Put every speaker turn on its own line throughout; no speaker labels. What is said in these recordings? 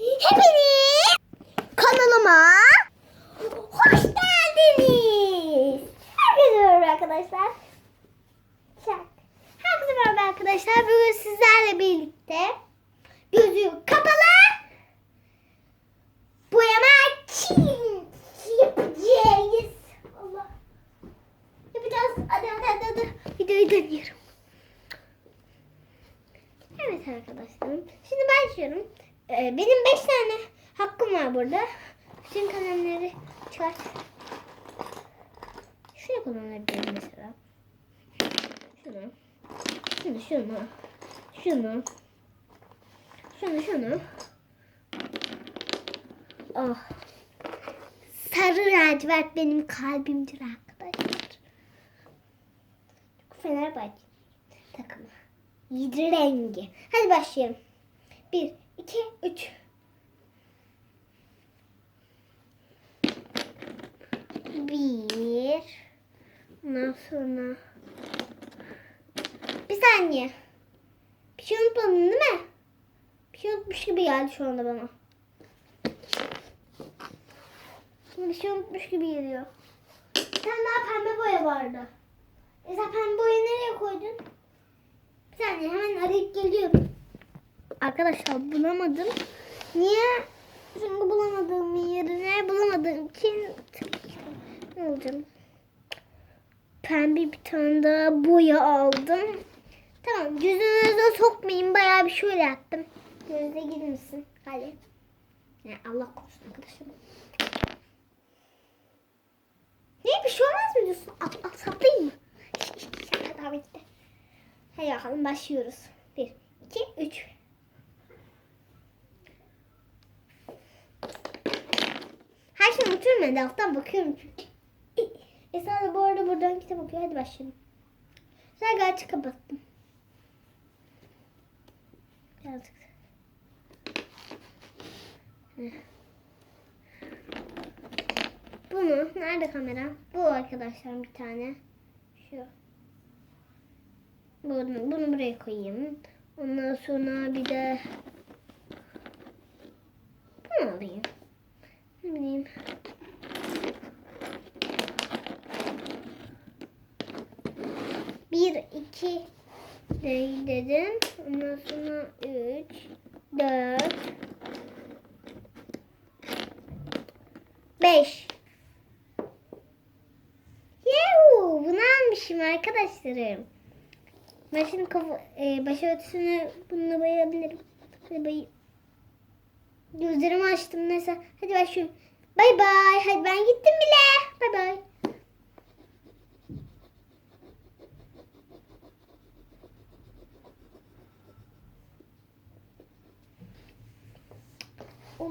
Hepiniz kanalıma hoş geldiniz. Herkese merhaba arkadaşlar. Herkese merhaba arkadaşlar. Bugün sizlerle birlikte gözü kapalı boyama çiz yapacağız. Allah. Yapacağız. Hadi hadi hadi. hadi. Videoyu dönüyorum. Evet arkadaşlarım. Şimdi başlıyorum. Ee, benim 5 tane hakkım var burada. Bütün kalemleri çıkart. Şunu kullanabilirim mesela. Şunu. Şunu şunu. Şunu. Şunu şunu. Oh. Sarı lacivert benim kalbimdir arkadaşlar. Fenerbahçe takımı. Yedi rengi. Hadi başlayalım. Bir, iki, üç. Bir. Ondan sonra. Bir saniye. Bir şey unutmadın değil mi? Bir şey unutmuş gibi geldi şu anda bana. Bir şey unutmuş gibi geliyor. Bir tane daha pembe boya vardı. E sen pembe boyayı nereye koydun? Bir saniye hemen arayıp geliyorum. Arkadaşlar bulamadım. Niye? Çünkü bulamadığım yerine bulamadığım için ne olacağım? Pembe bir tane daha boya aldım. Tamam gözünüze sokmayayım. Bayağı bir şöyle yaptım. Gözünüze girmesin. Hadi. Ya Allah korusun arkadaşım. Ne bir şey olmaz mı diyorsun? At, at saplayayım mı? Şaka bitti. Hadi bakalım başlıyoruz. Bir, iki, üç. Her şeyi unutuyorum ben de alttan bakıyorum çünkü. Esra da bu arada buradan kitap okuyor. Hadi başlayalım. Güzel gayet kapattım. Birazcık. Bunu nerede kamera? Bu arkadaşlar bir tane. Şu. Bunu, bunu buraya koyayım. Ondan sonra bir de 2 değil dedim. Ondan sonra 3, 4, 5. Yuhu! Bunu almışım arkadaşlarım. Başın kafa, e, başörtüsünü bununla bayılabilirim. Hadi bay Gözlerimi açtım neyse. Hadi başlıyorum. Bay bay. Hadi ben gittim bile. Bay bay.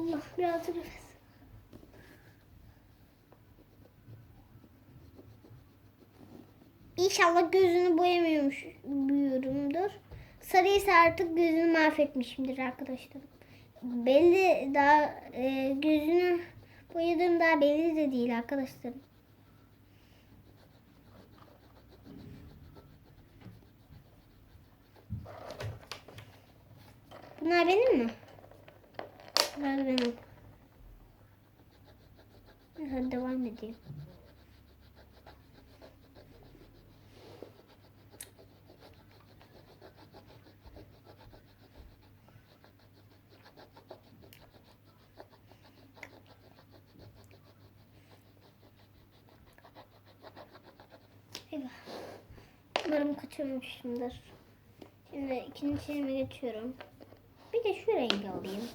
Allah biraz nefes. İnşallah gözünü boyamıyormuş büyüyorumdur. Sarıysa artık gözünü mahvetmişimdir arkadaşlarım. Belli daha e, gözünü boyadığım daha belli de değil arkadaşlarım. Bunlar benim mi? Da benim. Hadi devam edeyim. Eyvah. Umarım kaçırmışımdır. Şimdi ikinci şeyime geçiyorum. Bir de şu rengi alayım.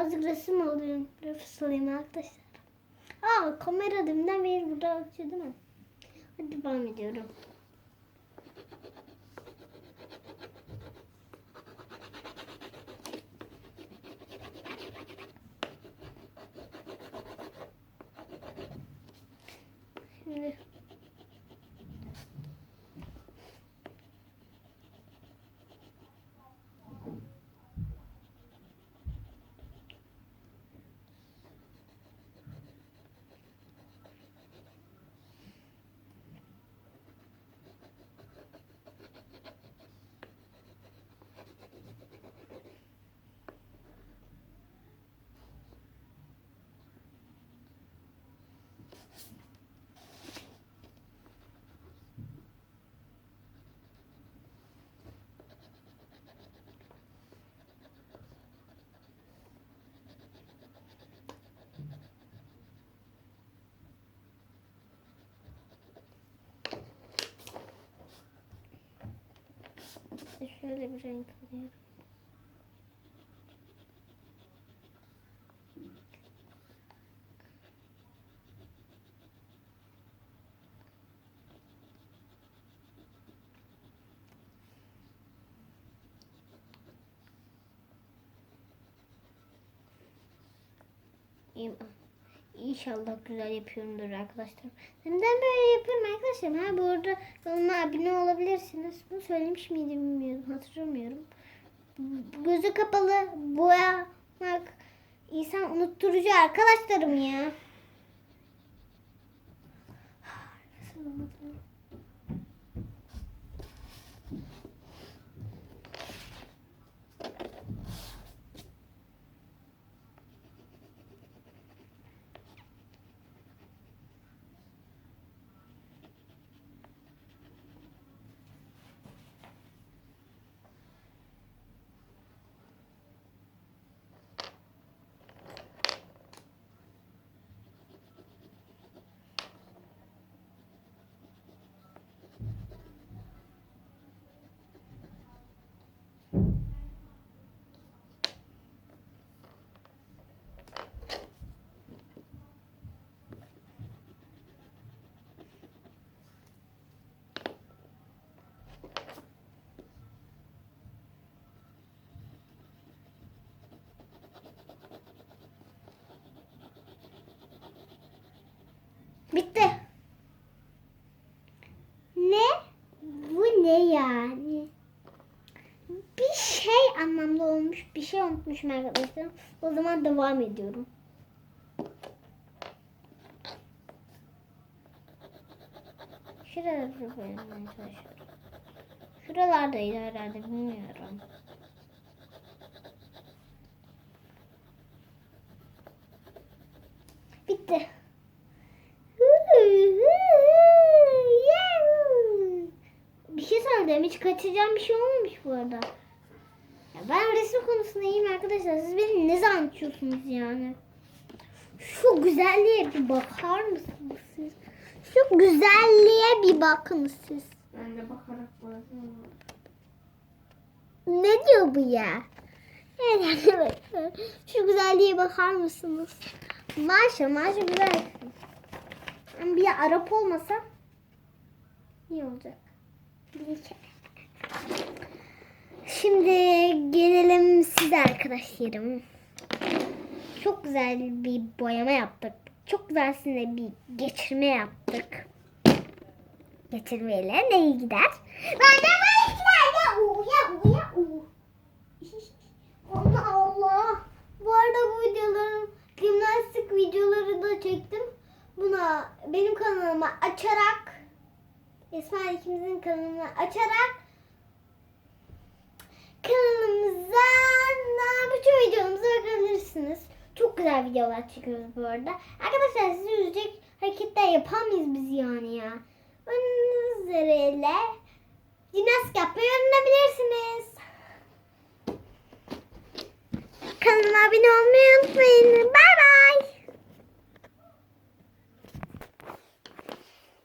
Azıcık resim alıyorum. Nefes arkadaşlar. Aa kamera deminden beri burada açıyor değil mi? Hadi devam ediyorum. Şimdi şöyle bir renk alıyorum. İyi- İnşallah güzel yapıyorumdur arkadaşlar. Neden böyle yapıyorum arkadaşlar? Ha bu arada kanalıma abone olabilirsiniz. Bunu söylemiş miydim bilmiyorum. Hatırlamıyorum. Gözü kapalı boyamak insan unutturucu arkadaşlarım ya. Bitti. Ne? Bu ne yani? Bir şey anlamlı olmuş. Bir şey unutmuşum arkadaşlar. O zaman devam ediyorum. Şuraları boyamaya çalışıyorum. Şuralardaydı herhalde bilmiyorum. Bitti. Söyleyeyim. Hiç kaçacağım bir şey olmamış bu arada. Ya ben resim konusunda iyiyim arkadaşlar. Siz beni ne zannediyorsunuz yani? Şu güzelliğe bir bakar mısınız siz? Şu güzelliğe bir bakın siz.
Ben de bakarak boyadım.
Ne diyor bu ya? Evet. Şu güzelliğe bakar mısınız? Maşa maşa güzel. Bir Arap olmasa iyi olacak. Bir kere. Şimdi gelelim size arkadaşlarım. Çok güzel bir boyama yaptık. Çok güzel size bir geçirme yaptık. Geçirmeyle ne iyi gider? Ben de ya. u, ya u, ya u. Allah Allah. Bu arada bu videoların gimnastik videoları da çektim. Buna benim kanalıma açarak Esma ikimizin kanalını açarak bütün videomuzu bakabilirsiniz. Çok güzel videolar çekiyoruz bu arada. Arkadaşlar sizi üzecek hareketler yapamayız biz yani ya. Onun jimnastik yapmayı öğrenebilirsiniz. Kanalıma abone olmayı unutmayın. Bay bay.